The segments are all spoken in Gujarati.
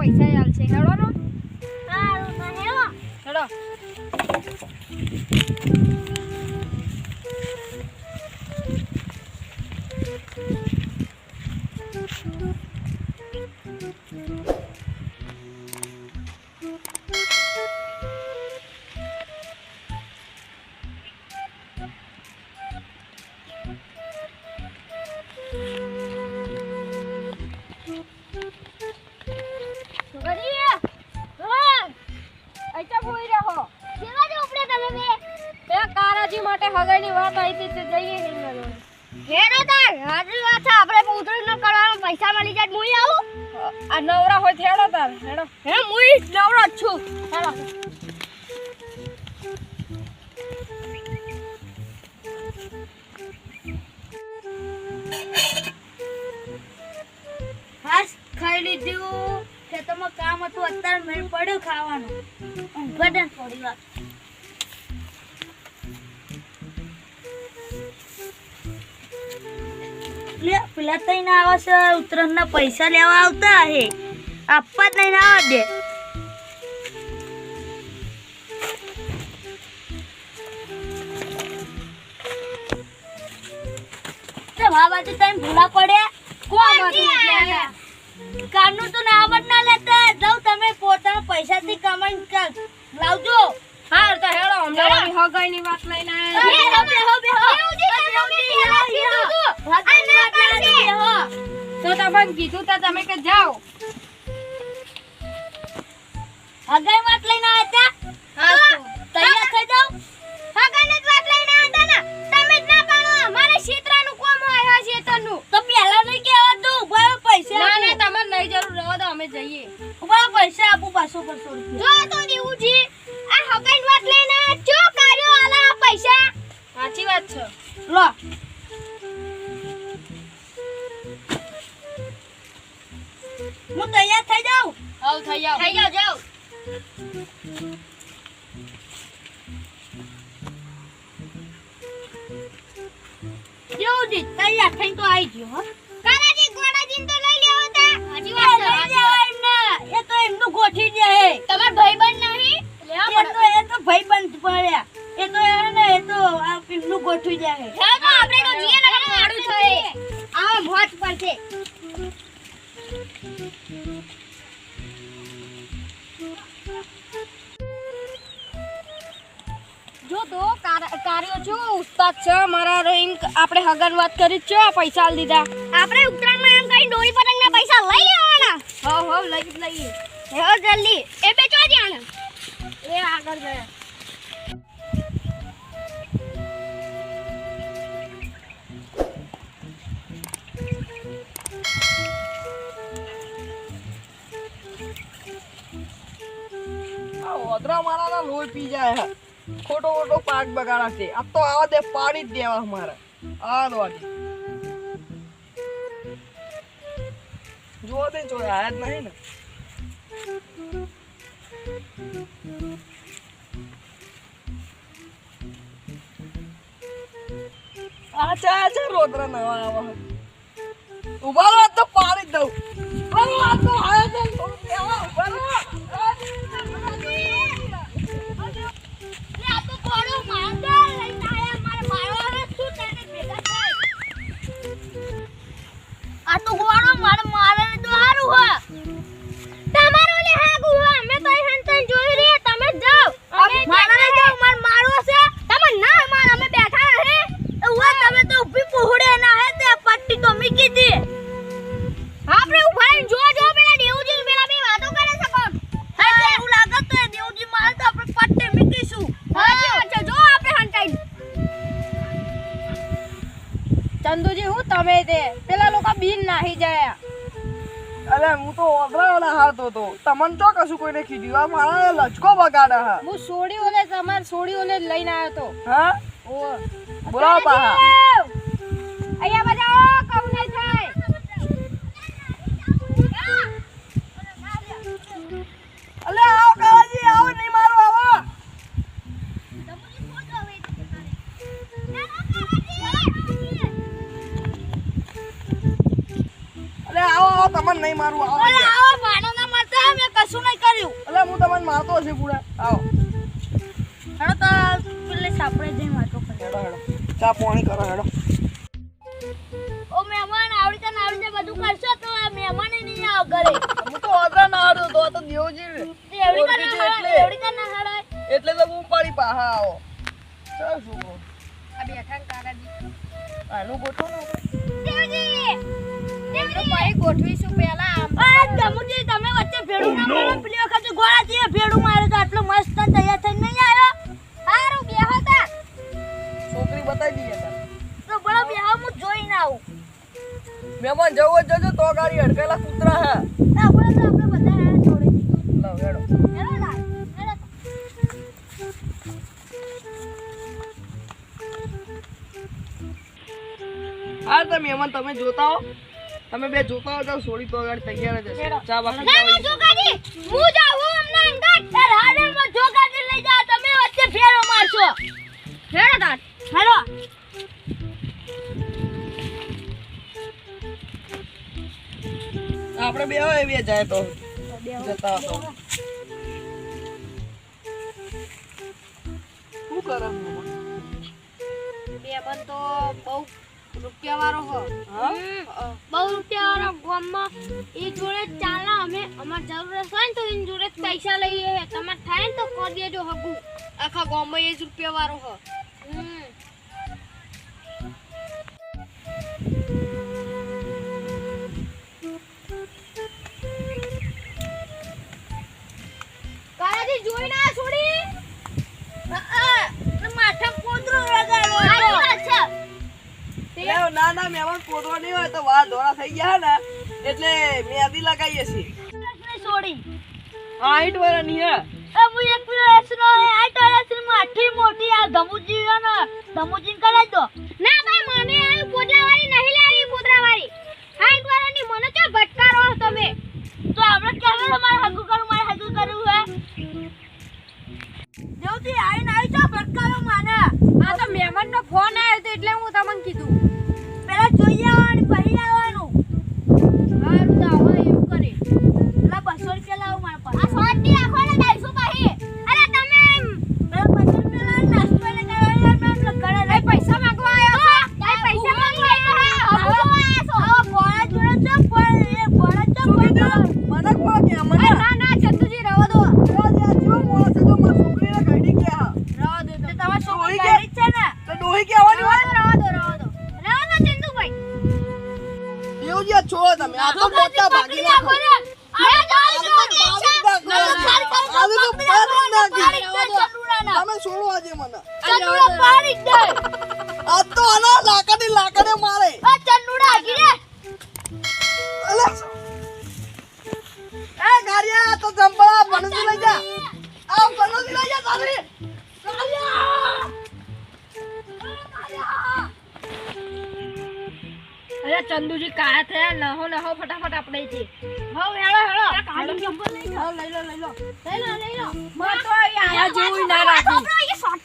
પૈસા આલશે હેડો નો હેડો. કાનાજી માટે હગાઈની વાત આવી હતી તે જઈએ હિંગર હેરો તાર હાજરી વાત છે આપણે ઉતરણ ન કરવાનો પૈસા મળી જાય મુઈ આવું. આ નવરા હોય હેડો તાર હેડો હે મુઈ નવરો છું. હેડો હાસ ખાઈ લીધું. ખેતરમાં કામ હતું અત્યારે મેળ પડ્યું ખાવાનું. ઊંઘવા થોડી વાર લે પેલા તઈ ના આવે છે ઉત્તરાયણના પૈસા લેવા આવતા હે. આપવા જ નહીં આવે દે. ભાવા તો તને ભૂલા પડ્યા કોણ હતું કારનું તો નામ જ ના લેતા. જાવ તમે પોતાના પૈસાથી કમાઈ લાવજો. હા તો હેડો હમણાં હગાઈની વાત લઈને આયા તો તમને કીધું તા તમે કે જાઓ. હગાઈ વાત લઈને આવ્યા હું તૈયાર થઈ જાઉં. હવ થઈ જાઓ. થઈ જાઓ જાઓ. દેવુજી તૈયાર થઈને તો આવી ગયો હો. કાનાજી ગોડાજી તો લઈ લેવો તા. હાજી વાત છે લઈ લેવા એમને. એ તો એમનું ગોઠી દે. હે તમાર ભાઈબંધ નહીં? એ તો એ તો ભાઈબંધ પડ્યા. એ તો એ ને એ તો આ એમનું ગોઠવી દે. હે આપણે તો જીએ ને મારું છે આ મોજ પર છે તો કાર- કાર્યો છો? ઉસ્તાદ છે મારા રોઈંગ આપણે હગન વાત કરી છે પૈસા આલ દીધા. આપણે ઉત્તરાયણમાં એમ કઈ દોરી પતંગના પૈસા લઈ લેવાના. હવ હવ લઈ જ લઈએ. હે જલ્દી. એ બેચવા દ્યાને એ આગળ ગયા આ ઓદરા મારાના લોહી પી જાય હે. ખોટો ખોટો પાક બગાડા છે. આ તો આવા દે પાડી જ દેવા મારે આ દો આજે જુઓ તે જો આયા જ નહીં ને. આ ચા છે, રોદરા નવા આવા. ઊભા રહો તો પાડી જ દઉં. ઊભા તો આયા છે ઊભા. અરે હું તો ઓગળાવાળા વાળા હાથ હતો. તમને તો કશું કોઈને કીધું? આ મારા લચકો બગાડા હા. હું સોડીઓને તમાર સોડીઓને જ લઈને આવ્યો તો હા? ઓ. બોલાવો પાહા અહીંયા બજાવો મારું આવો ઓલે આવો માનો ના મળતા મેં કશું નહીં કર્યું. અલા હું તમને મારતો છે પૂરા. આવો. હેડો તો પેલે સાપડે જઈ વાતો કરે હેડો હેડો. ચા પાણી કરો હેડો. ઓ મહેમાન આવડી તને આવડી જાય બધું કરશો તો મહેમાન નહીં આવ ઘરે. હું તો આગળ ના હાડો તો તો દેવજી ને. એવડી કર ઓળખી ના એટલે. એવડી કર ના હળાય એટલે તો હું પાડી પાહા આવો. ચાલ શું આ બેઠા કાકાજી આનું ગોઠવો ને દેવજી તો ગોઠવીશું પહેલા. આમ તમે વચ્ચે ભેડું ના મારો પેલી વખત ગોળાજીએ ભેડું મારે તો આટલો મસ્ત તૈયાર થઈને નહીં આવ્યો? હારું બે હતા છોકરી બતાવી દઈએ તો બળો બે હું જોઈને આવું. મહેમાન જવો જજો તો ગાડી અડકેલા કૂતરા હે. ના બોલો તો આપણે બધા હાથ જોડે. લો હેડો. હેડો ના હેડો હા તો મહેમાન તમે જોતા હો. તમે બે જોતા હોય તો સોડી તો ગાડી તૈયાર જ હશે. ચા બાકી ના ના જોગાજી હું જાઉં અમને સર તાર હાડરમાં જોગાજી લઈ જાવ તમે વચ્ચે ફેરો મારશો. ફેરો તાર. હેડો આપણે બે હોય બે જાય તો. જતા તો શું કરે? બે બન તો બહુ રૂપિયા વાળો હો? બહુ રૂપિયા વાળા ગામમાં એ જોડે ચાલે અમે અમાર જરૂરત હોય ને તો એની જોડે પૈસા લઈએ. તમારે થાય ને તો કરી દેજો હગું. આખા ગામમાં એ જ રૂપિયા વાળો હો મહેમાન પોતવા નહીં હોય તો વાળ ધોળા થઈ ગયા ને એટલે મેદી લગાવીએ છીએ. છોડી. આઠ વર્ષની હે. હું એક એસરો માઠી મોટી આ ધમુજી છે ને ધમુજી કરાઈ દો. ના ભાઈ મને આ પોદરા વાળી નહીં લેવી પોદરા વાળી હાઈટ વાળાની મને તો ભટકારો તમે? તો આપણે કેમે તમારે હગુ કરું મારે હગુ કરવું હે? જલ્દી આઈને આવી જા ભટકારો માને. આ તો મહેમાનનો ફોન આવ્યો તો એટલે હું તમને કીધું. તમે છોડો આજે મને. આ તો આના લાકડી લાકડે મારે. અલે. એ ગાડિયા તો જંપડા બનજી લઈ જા. આ બનજી લઈ જા તારી. અરે ચંદુજી કાયા થયા લહો લહો ફટાફટ આપણે છે હવ હેળો હેળો. કાળું ચંપલ લઈ લો. લઈ લો લઈ લો લઈ લો. લઈ લો મત તો આયા જેવું ના રાખ્યું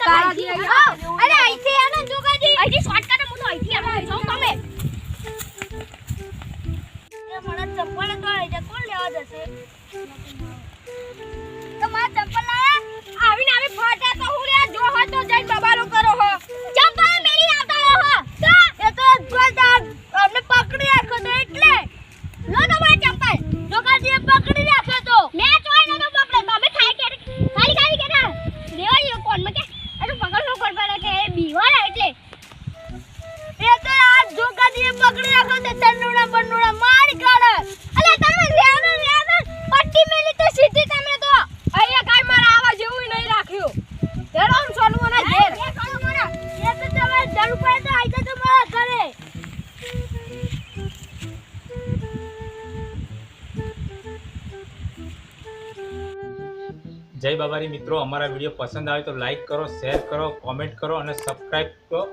તારાથી અહીંયા અરે અહીંથી આને જોગાજી અહીંથી શોર્ટકટ હું તો અહીંથી આને જાઉં. તમે. એ મને તો આવી કોણ લેવા જશે? તમારા ચપ્પલ લાયા. આવીને આવી ફાટ્યા તો હું લે જો હોય તો જઈને બબાલો બાબારી મિત્રો, અમારા વીડિયો પસંદ આવે તો લાઈક કરો શેર કરો કોમેન્ટ કરો અને સબસ્ક્રાઈબ કરો.